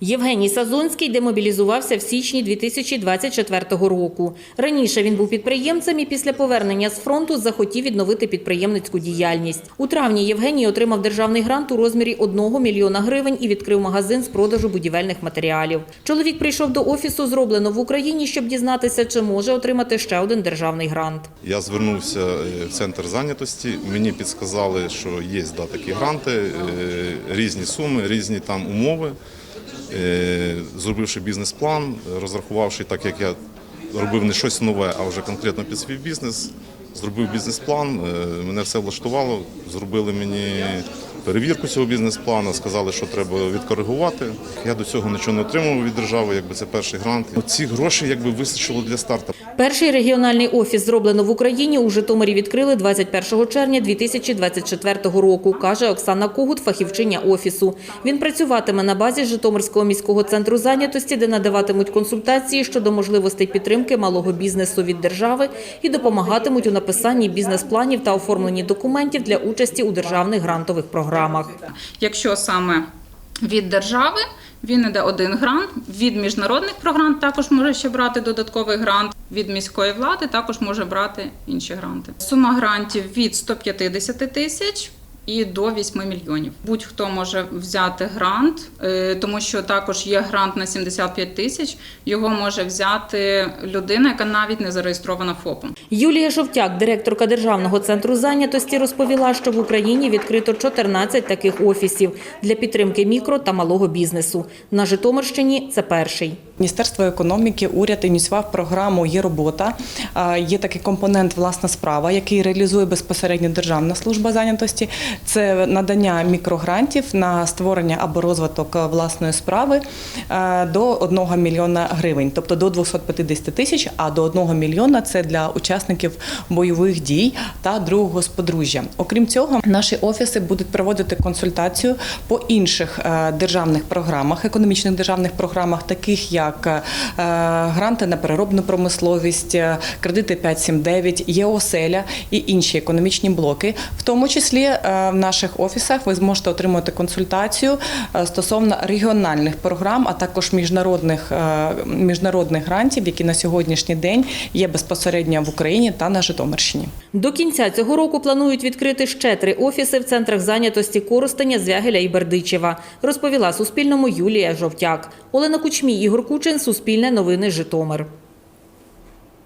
Євгеній Сазонський демобілізувався в січні 2024 року. Раніше він був підприємцем і після повернення з фронту захотів відновити підприємницьку діяльність. У травні Євгеній отримав державний грант у розмірі 1 мільйона гривень і відкрив магазин з продажу будівельних матеріалів. Чоловік прийшов до офісу «Зроблено в Україні», щоб дізнатися, чи може отримати ще один державний грант. Я звернувся е, в центр зайнятості. Мені підсказали, що є да, такі гранти, е, різні суми, різні там умови. Е, Зробивши бізнес-план, розрахувавши так, як я робив не щось нове, а вже конкретно під свій бізнес. Зробив бізнес-план, е, мене все влаштувало. Зробили мені перевірку цього бізнес-плану, сказали, що треба відкоригувати. Я до цього нічого не отримував від держави, якби це перший грант. Ці гроші якби вистачило для старту. Перший регіональний офіс «Зроблено в Україні» у Житомирі відкрили 21 червня 2024 року, каже Оксана Когут, фахівчиня офісу. Він працюватиме на базі Житомирського міського центру зайнятості, де надаватимуть консультації щодо можливостей підтримки малого бізнесу від держави і допомагатимуть у написанні бізнес-планів та оформленні документів для участі у державних грантових програмах. Якщо саме від держави, він іде один грант. Від міжнародних програм також може ще брати додатковий грант. Від міської влади також може брати інші гранти. Сума грантів від 150 тисяч. І до 8 мільйонів. Будь-хто може взяти грант, е, тому що також є грант на 75 тисяч. Його може взяти людина, яка навіть не зареєстрована ФОПом. Юлія Жовтяк, директорка Державного центру зайнятості, розповіла, що в Україні відкрито 14 таких офісів для підтримки мікро та малого бізнесу. На Житомирщині це перший. Міністерство економіки, уряд ініціював програму Є робота. Є такий компонент власна справа, який реалізує безпосередньо Державна служба зайнятості. Це надання мікрогрантів на створення або розвиток е, власної справи е, до 1 мільйона гривень, тобто до 250 тисяч, а до 1 мільйона це для учасників бойових дій та другого сподружжя. Окрім цього, наші офіси будуть проводити консультацію по інших е, державних програмах, економічних державних програмах, таких як е, гранти на переробну промисловість, е, кредити 579, ЄОСЕЛЯ і інші економічні блоки. В тому числі в наших офісах ви зможете отримати консультацію стосовно регіональних програм, а також міжнародних міжнародних грантів, які на сьогоднішній день є безпосередньо в Україні та на Житомирщині. До кінця цього року планують відкрити ще три офіси в центрах зайнятості Коростеня, Звягеля і Бердичева, розповіла Суспільному Юлія Жовтяк. Олена Кучмій, Ігор Кучин, Суспільне новини Житомир.